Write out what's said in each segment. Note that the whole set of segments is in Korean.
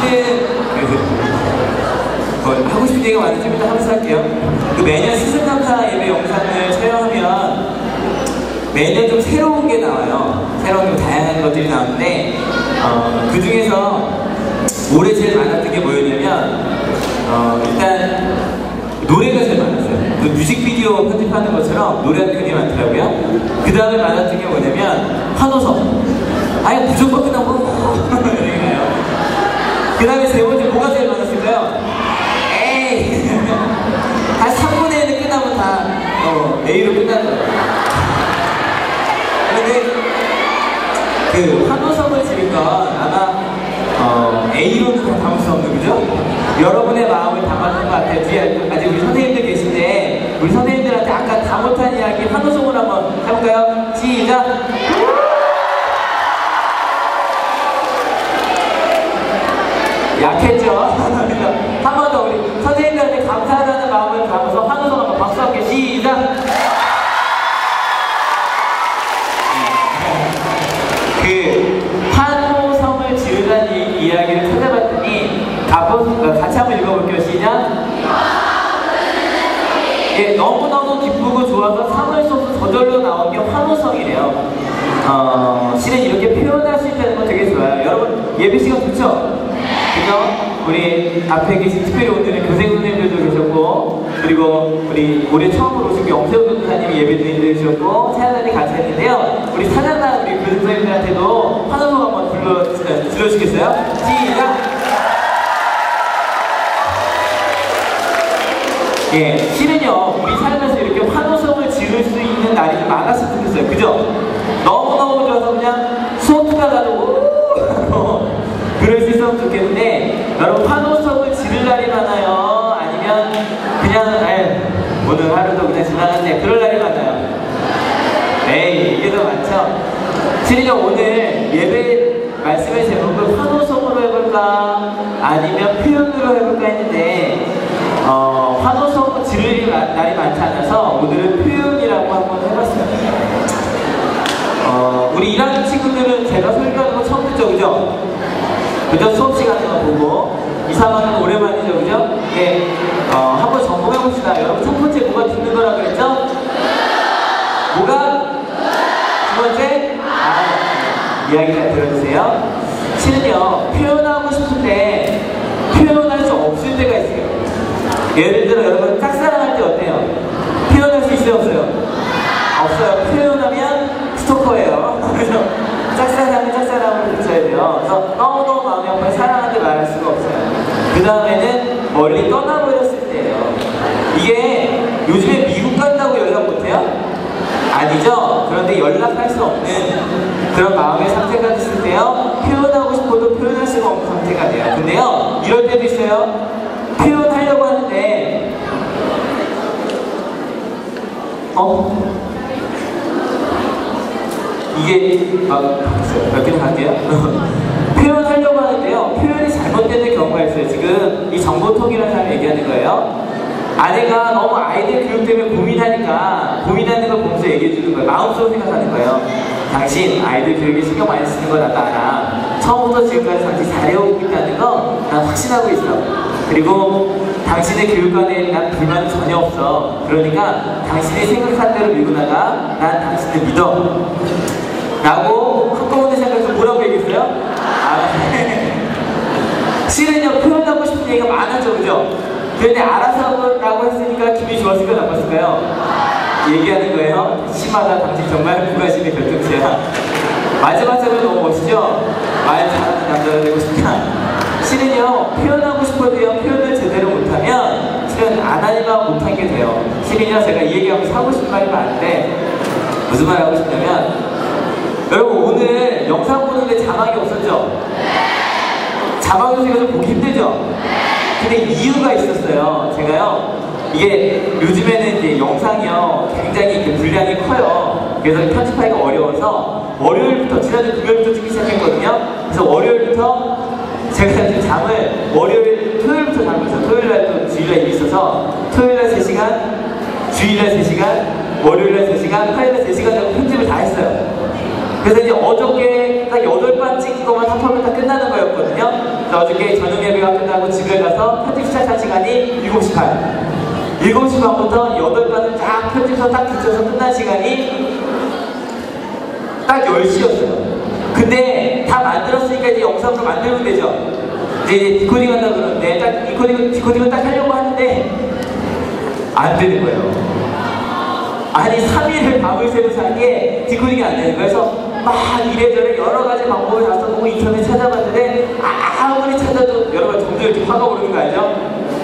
실은 그, 뭐 하고 싶은 얘기가 많은데 좀 이따 하면서 할게요. 그 매년 스승감사 예배 영상을 촬영하면 매년 좀 새로운 게 나와요. 새로운 좀 다양한 것들이 나오는데 어, 그 중에서 올해 제일 많았던 게 뭐였냐면 어, 일단 노래가 제일 많았어요. 그 뮤직비디오 편집하는 것처럼 노래가 굉장히 많더라고요. 그 다음에 많았던 게 뭐냐면 환호성. 아예 무조건 끝나고. 그 다음에 세 번째 뭐가 제일 많았을까요? 에이 한 3분의 1은 끝나면 다 어, A로 끝나죠. 근데 그 환호성을 건 아마 어, A로는 다 담을 수 없는 거죠? 여러분의 마음을 담았던 것 같아요. 뒤에 아직 우리 선생님들 계신데 우리 선생님들한테 아까 다 못한 이야기 환호성으로 한번 해볼까요? 시작! 환호성이래요. 어, 실은 이렇게 표현할 수 있다는 건 되게 좋아요. 여러분, 예배 시간 좋죠? 그죠? 우리 앞에 계신 특별히 오늘은 교생 선생님들도 계셨고, 그리고 우리 올해 처음으로 오신 영세훈 교사님이 예배 드리셨고, 차연단이 같이 했는데요. 우리 사장단 우리 교생 선생님들한테도 환호성 한번 불러, 들려주시겠어요? 시작! 예, 실은 있는 날이 좀 많았으면 좋겠어요. 그죠? 너무너무 좋아서 그냥 소투가 가도 우 그럴 수 있으면 좋겠는데, 여러분 환호성을 지를 날이 많아요? 아니면 그냥, 에 오늘 하루도 그냥 지나갔네. 그럴 날이 많아요. 에이, 이게 더 많죠? 실은요, 오늘 예배 말씀의 제목을 환호성으로 해볼까? 아니면 표현으로 해볼까 했는데, 어, 환호성 지를 날이 많지 않아서 오늘은 표현이라고 한번 해봤어요. 어, 우리 일하는 친구들은 제가 설교하는 거 처음 듣죠, 그죠? 그죠? 수업 시간에만 보고. 2, 3학년 오랜만이죠, 그죠? 네. 어, 한번 점검해봅시다. 여러분, 첫 번째 뭐가 듣는 거라 그랬죠? 뭐가? 두 번째? 아, 이야기 잘 들어주세요. 실은요, 표현하고 싶은데, 표현할 수 없을 때가 있어요. 예를 들어 여러분 짝사랑할 때 어때요? 표현할 수 있어요 없어요? 없어요. 표현하면 스토커예요. 그래서 짝사랑은 짝사랑을 붙여야 돼요. 그래서 너무너무 마음이 아파 사랑 하는데 말할 수가 없어요. 그 다음에는 멀리 떠나버렸을 때예요. 이게 요즘에 미국 간다고 연락 못해요? 아니죠. 그런데 연락할 수 없는 그런 마음의 상태가 됐을 때요. 표현하고 싶어도 표현할 수가 없는 상태가 돼요. 근데요. 이럴 때도 있어요. 표현하려고 하는데 어? 이게 아, 몇 개나 갈게요. 표현하려고 하는데요. 잘못되는 경우가 있어요. 지금 이 정보통이라는 사람이 얘기하는 거예요. 아내가 너무 아이들 교육 때문에 고민하니까 고민하는 걸 보면서 얘기해 주는 거예요. 마음속으로 생각하는 거예요. 당신 아이들 교육에 신경 많이 쓰는 거 나도 알아. 처음부터 지금까지 당신 잘해오고 있다는 거 난 확신하고 있어. 그리고 당신의 교육관에 난 불만 전혀 없어. 그러니까 당신이 생각한 대로 밀고 나가. 난 당신을 믿어. 라고 한꺼번에 생각해서 뭐라고 얘기했어요? 아, 실은요, 얘기가 많아져, 그죠? 그런데 알아서 하라고 했으니까 기분이 좋았을까, 나빴을까요? 얘기하는 거예요. 심하다, 당신 정말 무관심의 결정체야. 마지막 장면 너무 멋지죠? 말 잘하는 남자가 되고 싶다. 실은요, 표현하고 싶어도요, 표현을 제대로 못하면, 실은 안 하니까 못한 게 돼요. 실은요, 제가 이 얘기하면서 하고 싶은 말이 많은데, 무슨 말 하고 싶냐면, 여러분, 오늘 영상 보는데 자막이 없었죠? 좀 보기 힘들죠? 근데 이유가 있었어요. 제가요, 이게 요즘에는 이제 영상이요, 굉장히 이렇게 분량이 커요. 그래서 편집하기가 어려워서, 월요일부터, 지난주 금요일부터 찍기 시작했거든요. 그래서 월요일부터 제가 이제 잠을 월요일, 토요일부터 있어요. 토요일날 또 주일날 일이 있어서 토요일날 3시간, 주일날 3시간, 월요일날 3시간, 화요일날 3시간 정도 편집을 다 했어요. 그래서 이제 어저께 딱 여덟 번 찍은 것만 합하면 다 끝나는 거였거든요. 어저께 저녁 예배가 끝나고 집에 가서 편집 시작한 시간이 7시 반. 7시 반부터 8번을 딱 편집서 딱 붙여서 끝난 시간이 딱 10시였어요. 근데 다 만들었으니까 이제 영상으로 만들면 되죠. 이제 디코딩 한다고 그러는데 딱 디코딩, 디코딩을 딱 하려고 하는데 안 되는 거예요. 아니 3일을 밤을 새면서 한게 디코딩이 안 되는 거예요. 그래서 막 이래저래 여러 가지 방법을 다 써보고 인터넷 찾아봤는데 아무리 찾아도 여러분 점점 이렇게 화가 오르는 거 알죠?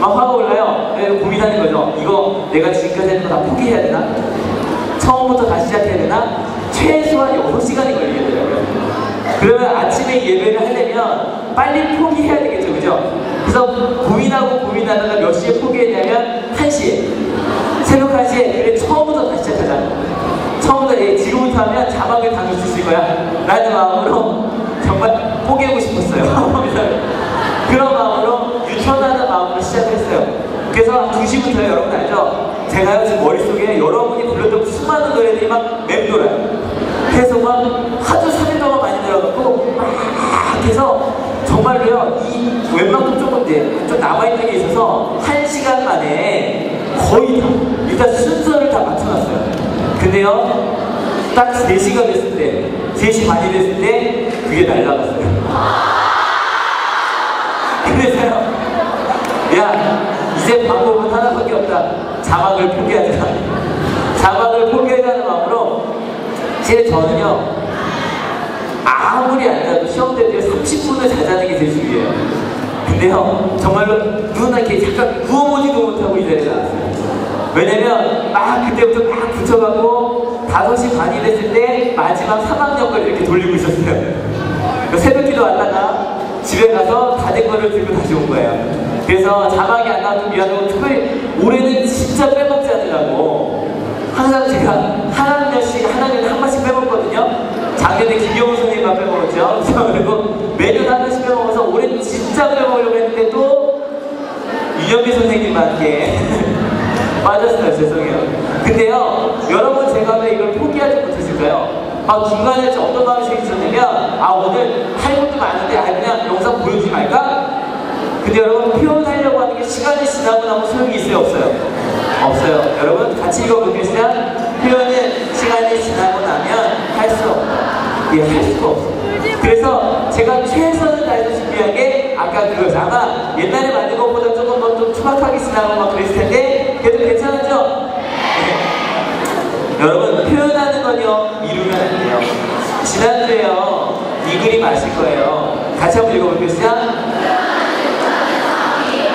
막 화가 올라요. 그래서 고민하는 거죠. 이거 내가 지금까지 했던 거다 포기해야 되나? 처음부터 다시 시작해야 되나? 최소한 6시간이 걸리겠더라고요. 그러면 아침에 예배를 하려면 빨리 포기해야 되겠죠, 그죠? 그래서 고민하고 고민하다가 몇 시에 포기했냐면 1시에. 새벽 1시에 그래 처음부터 다시 시작하자. 처음부터 예, 지금부터 하면 자막을 다 있을 거야. 라는 마음으로 정말 포기하고 싶었어요. 그런 마음으로 유천하는 마음으로 시작을 했어요. 그래서 2시부터 여러분 알죠? 제가요 지금 머릿속에 여러분이 불렀던 수많은 노래들이 막 맴돌아요. 그래서 막 하루 3일 동안 많이 들어갖고 막 해서 정말로요 이 웬만큼 조금 이제 좀 남아있는 게 있어서 1시간 만에 거의 다 일단 순서를 다 맞춰놨어요. 근데요 딱 3시가 됐을 때 3시 반이 됐을 때 그게 날라갔어요. 그래서요 야 이제 방법은 하나밖에 없다. 자막을 포기하자. 자막을 포기하자는 마음으로 사실 저는요 아무리 안 자도 시험 때때 30분을 자자는 게 제 주의예요. 근데요 정말로 눈을 이렇게 잠깐 누워보지도 못하고 이 자리에 나왔어요. 왜냐면 막 그때부터 막 붙여가고 5시 반이 됐을 때 마지막 3학년까지 이렇게 돌리고 있었어요. 새벽기도 왔다가 집에 가서 다 된 거를 들고 다시 온 거예요. 그래서 자막이 안 나와도 미안하고 특별히 올해는 진짜 빼먹지 않으라고 항상 제가 한 학년씩 한 학년에 한 번씩 빼먹거든요. 작년에 김경호 선생님만 빼먹었죠. 그리고 매년 한 번씩 빼먹어서 올해 진짜 빼먹으려고 했는데 또 윤영비 선생님과 함께 빠졌어요. 죄송해요. 근데요, 여러분 제가 왜 이걸 포기하지 못했을까요? 아, 중간에 어떤 마음이 생기셨냐면, 아, 오늘 할 것도 많은데, 아, 그냥 영상 보여주지 말까? 근데 여러분, 표현하려고 하는 게 시간이 지나고 나면 소용이 있어요? 없어요? 없어요. 여러분, 같이 읽어보겠어요? 표현은 시간이 지나고 나면 할 수 없다. 예, 할 수가 없어. 그래서 제가 최선을 다해서 준비한 게 아까 그거죠. 아마 옛날에 만든 것보다 조금 더좀 투박하게 지나고 막 그랬을 텐데, 그래도 괜찮았죠? 네. 여러분, 표현하는 건요, 미루면 안 돼요. 지난주에요, 이 그림 아실 거예요. 같이 한번 읽어볼게요. 시작.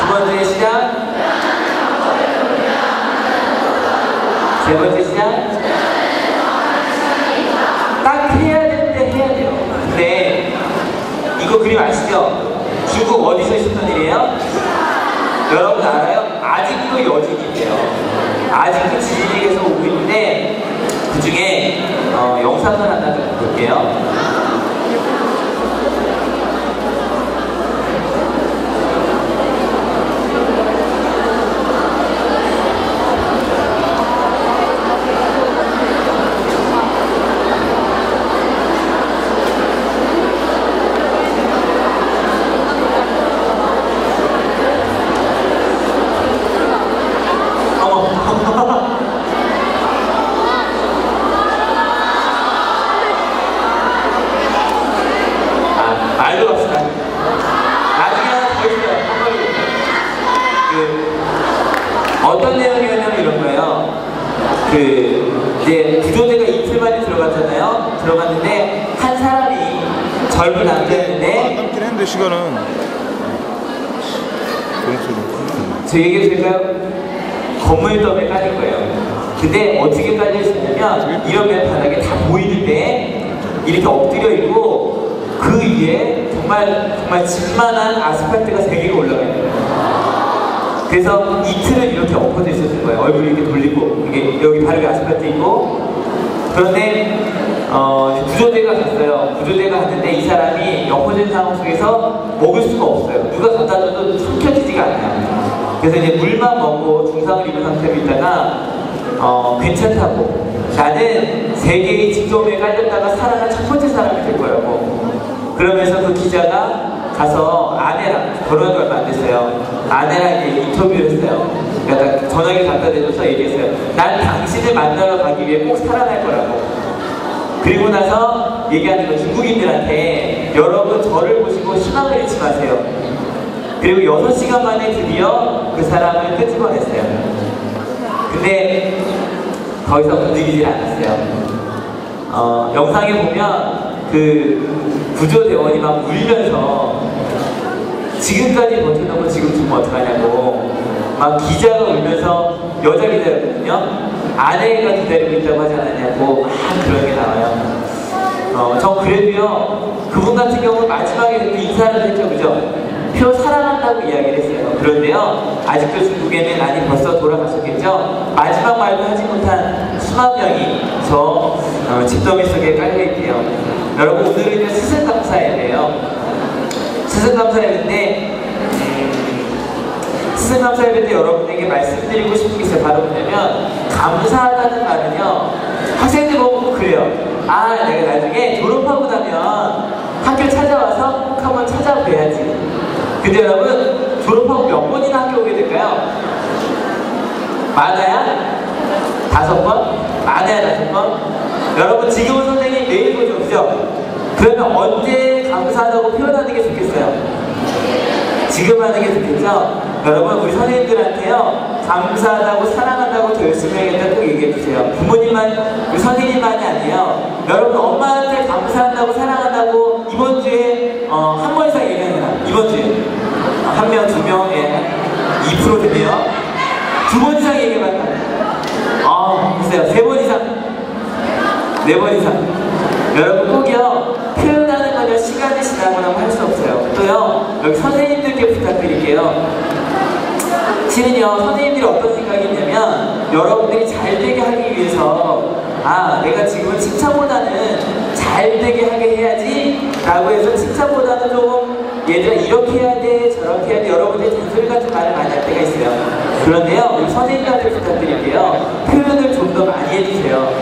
두 번째 시작. 세 번째 시작. 딱 해야 될때 해야 돼요. 근데 이거 그림 아시죠? 중국 어디서 있었던 일이에요? 여러분 알아요? 아직도 여진이 있대요. 아직도 지진에서 오고 있는데 그 중에 어, 영상을 하나 좀 볼게요. 어머. 아, 말도 없습니다. 나중에 하나 더 있어요. 한번 그, 어떤 내용이었냐면 이런 거예요. 그, 이제 구조대가 이틀 만에 들어갔잖아요. 들어갔는데, 한 사람이 젊은 안 남자였는데, 남긴 했는데 시간은 동수는 제 얘기를 될까요? 건물덤에 깔릴 거예요. 근데 어떻게 깔려 있었냐면 이런 바닥에 다 보이는데 이렇게 엎드려 있고 그 위에 정말 정말 집만한 아스팔트가 세 개가 올라가 있는 거예요. 그래서 이틀은 이렇게 엎어져 있었던 거예요. 얼굴 이렇게 돌리고 이게 여기 바르게 아스팔트 있고 그런데 어, 구조대가 갔어요. 구조대가 갔는데 이 사람이 엎어진 상황 속에서 먹을 수가 없어요. 누가 갖다 줘도 삼켜지지가 않아요. 그래서 이제 물만 먹고 중상을 입은 상태로 있다가 어, 괜찮다고 나는 세계의 직dom에 깔렸다가 살아난 첫 번째 사람이 될 거라고 그러면서 그 기자가 가서 아내랑 결혼한 지 얼마 안 됐어요. 아내랑 이제 인터뷰를 했어요. 그러니까 전화기 갖다 대줘서 얘기했어요. 난 당신을 만나러 가기 위해 꼭 살아날 거라고. 그리고 나서 얘기하는 거 중국인들한테 여러분 저를 보시고 희망을 잃지 마세요. 그리고 6시간 만에 드디어 그 사람을 끄집어냈어요. 근데 더 이상 움직이질 않았어요. 어, 영상에 보면 그 구조대원이 막 울면서 지금까지 버텨놓고 지금 죽으면 어떡하냐고 막 기자가 울면서 여자 기자였거든요. 아내가 기다리고 있다고 하지 않았냐고 막 그런 게 나와요. 어, 저 그래도요, 그분 같은 경우는 마지막에 그 인사를 했죠, 그죠? 표 사랑한다고 이야기를 했어요. 그런데요, 아직도 중국에는 아니 벌써 돌아가셨겠죠? 마지막 말도 하지 못한 수만 명이 저 어, 집더미 속에 깔려있대요. 여러분, 오늘은 스승감사에 대해요. 스승감사일인데, 스승감사일 때 여러분에게 말씀드리고 싶은 게 있어요. 바로 뭐냐면, 감사하다는 말은요, 학생들 보고 그래요. 아, 내가 나중에 졸업하고 나면 학교 찾아와서 꼭 한번 찾아뵈야지. 근데 여러분, 졸업하고 몇 번이나 학교 오게 될까요? 많아야? 다섯 번? 많아야 다섯 번? 여러분, 지금은 선생님 매일 보죠, 그죠? 그러면 언제 감사하다고 표현하는 게 좋겠어요? 지금 하는 게 좋겠죠? 여러분, 우리 선생님들한테요, 감사하다고, 사랑한다고 더 열심히 해야겠다 꼭 얘기해 주세요. 부모님만, 우리 선생님만이 아니에요. 여러분, 엄마한테 감사한다고, 사랑한다고, 이번 주에, 어, 한번이상 얘기하는 사람. 이번 주에. 한 명, 두 명, 예. 2% 되네요. 두 번 이상 얘기해봤다. 아, 글쎄요. 세 번 이상. 네 번 이상. 여러분 꼭이요 표현하는 건요 시간이 지나고 나면 할 수 없어요. 또요 여기 선생님들께 부탁드릴게요. 실은요 선생님들이 어떤 생각이 있냐면 여러분들이 잘 되게 하기 위해서 아 내가 지금은 칭찬보다는 잘 되게 하게 해야지 라고 해서 칭찬보다는 좀 얘들아 이렇게 해야 돼 저렇게 해야 돼 여러분들이 잔소리 같은 말을 많이 할 때가 있어요. 그런데요 우리 선생님한테 부탁드릴게요 표현을 좀 더 많이 해주세요.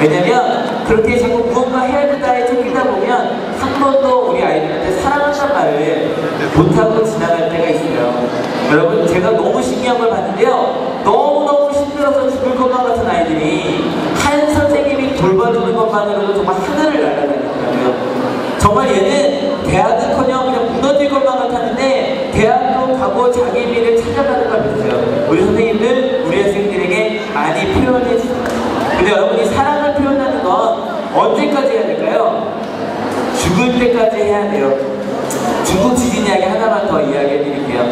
왜냐면 그렇게 자꾸 무언가 해야 된다에 쫓기다 보면 한 번도 우리 아이들한테 사랑한다는 말을 못하고 지나갈 때가 있어요. 여러분 제가 너무 신기한 걸 봤는데요. 너무너무 힘들어서 죽을 것만 같은 아이들이 한 선생님이 돌봐주는 것만으로도 정말 하늘을 날아다니더라고요. 정말 얘는 대학은커녕 그냥 무너질 것만 같았는데 대학도 가고 자기 미를 찾아가는 걸 봤어요. 우리 선생님들 우리 학생들에게 많이 표현해 주세요. 근데 여러분이 사랑을 표현하는 건 언제까지 해야 될까요? 죽을 때까지 해야 돼요. 중국 지진 이야기 하나만 더 이야기해 드릴게요.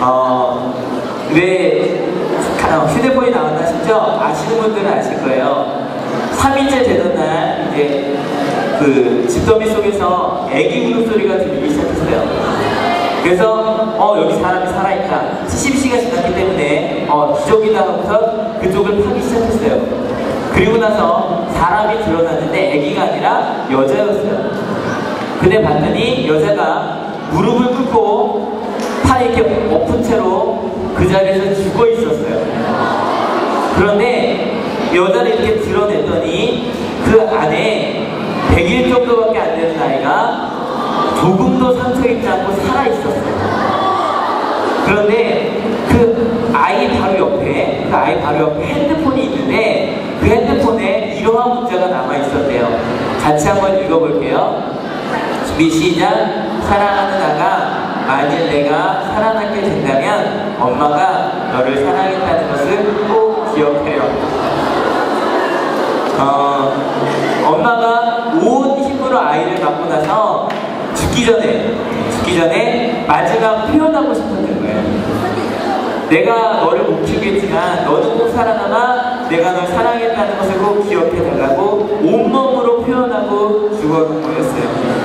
어, 왜 가- 어, 휴대폰이 나왔나 싶죠? 아시는 분들은 아실 거예요. 3일째 되던 날 이제 그 집더미 속에서 애기 울음소리가 들리기 시작했어요. 그래서 어 여기 사람이 살아있다. 70시가 지났기 때문에 어 기적이다 하고서 그쪽을 파기 시작했어요. 그리고 나서 사람이 드러났는데 애기가 아니라 여자였어요. 근데 봤더니 여자가 무릎을 꿇고 팔 이렇게 엎은 채로 그 자리에서 죽어 있었어요. 그런데 여자를 이렇게 드러냈더니 그 안에 100일 정도밖에 안 되는 아이가 조금도 상처 입지 않고 살아 있었어요. 그런데 그 아이 바로 옆에 그 아이 바로 옆에 핸드폰이 있는데 9번 문제가 남아 있었대요. 같이 한번 읽어볼게요. 준비 시작. 사랑하는 아가 만일 내가 살아남게 된다면 엄마가 너를 사랑했다는 것을 꼭 기억해요. 어, 엄마가 온 힘으로 아이를 낳고 나서 죽기 전에 죽기 전에 마지막 표현하고 싶었던 거예요. 내가 너를 못 키우겠지만 너는 꼭 살아남아 내가 널 사랑했다는 것을 꼭 기억해 달라고 온몸으로 표현하고 죽어간 거였어요.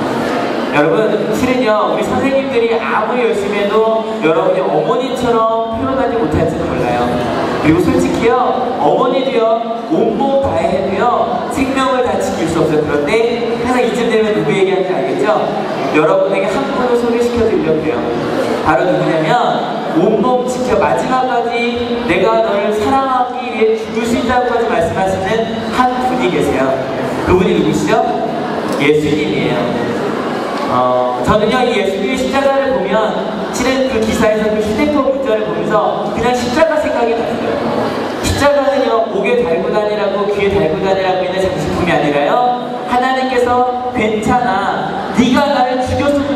여러분 실은요 우리 선생님들이 아무리 열심히 해도 여러분이 어머니처럼 표현하지 못할지는 몰라요. 그리고 솔직히요 어머니도요 온몸 다해 해도요 생명을 다 지킬 수 없어요. 그런데 항상 이쯤 되면 누구 얘기하는지 알겠죠? 여러분에게 한 분을 소개시켜 드리려고 해요. 바로 누구냐면 온몸 지켜 마지막까지 내가 너를 사랑하기 위해 있다고까지 말씀하시는 한 분이 계세요. 그분이 누구시죠? 예수님이에요. 어, 저는요, 이 예수님의 십자가를 보면, 실은 그 기사에서 그 휴대폰 문자를 보면서 그냥 십자가 생각이 났어요. 십자가는요, 목에 달고 다니라고, 귀에 달고 다니라고 있는 장식품이 아니라요, 하나님께서 괜찮아. 네가 나를 괜찮아.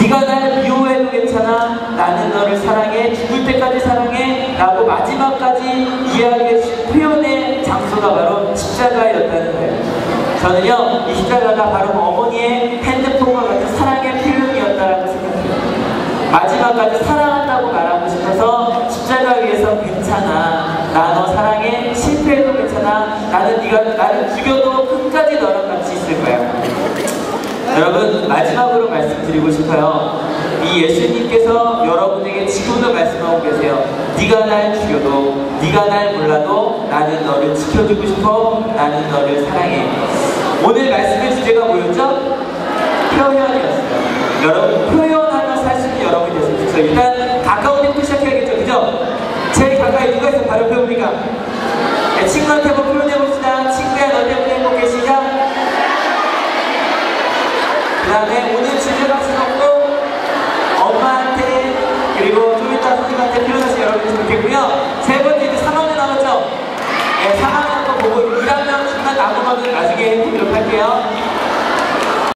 네가 날 미워해도 괜찮아. 나는 너를 사랑해. 죽을 때까지 사랑해. 라고 마지막까지 이야기해 주신 표현의 장소가 바로 십자가였다는 거예요. 저는요, 이 십자가가 바로 어머니의 핸드폰과 같은 사랑의 표현이었다라고 생각해요. 마지막까지 사랑한다고 말하고 싶어서 십자가 위에서 괜찮아. 나 너 사랑해. 실패해도 괜찮아. 나는 네가 나를 죽여도 끝까지 너랑 같이 있을 거야. 여러분 마지막으로 말씀드리고 싶어요. 이 예수님께서 여러분에게 지금도 말씀하고 계세요. 네가 날 죽여도 네가 날 몰라도 나는 너를 지켜주고 싶어. 나는 너를 사랑해. 오늘 말씀의 주제가 뭐였죠? 표현이었어요. 여러분 표현하며 살 수 있는 여러분이 됐으면 좋겠어요. 일단 가까운 데부터 시작해야겠죠, 그죠? 제일 가까이 누가 있어요? 바로 배웁니까? 네, 친구한테 한번 표현해 봅시다. 친구야 너 때문에 행복해 시작. 그 다음에 오늘 주제가 수업도 엄마한테 그리고 좀 이따 선생님한테 표현하시 여러분이 좋겠고요. 세 번째 이제 3학년 남았죠? 네, 3학년 거 보고 1학년 중간 남은 거는 나중에 해보도록 할게요.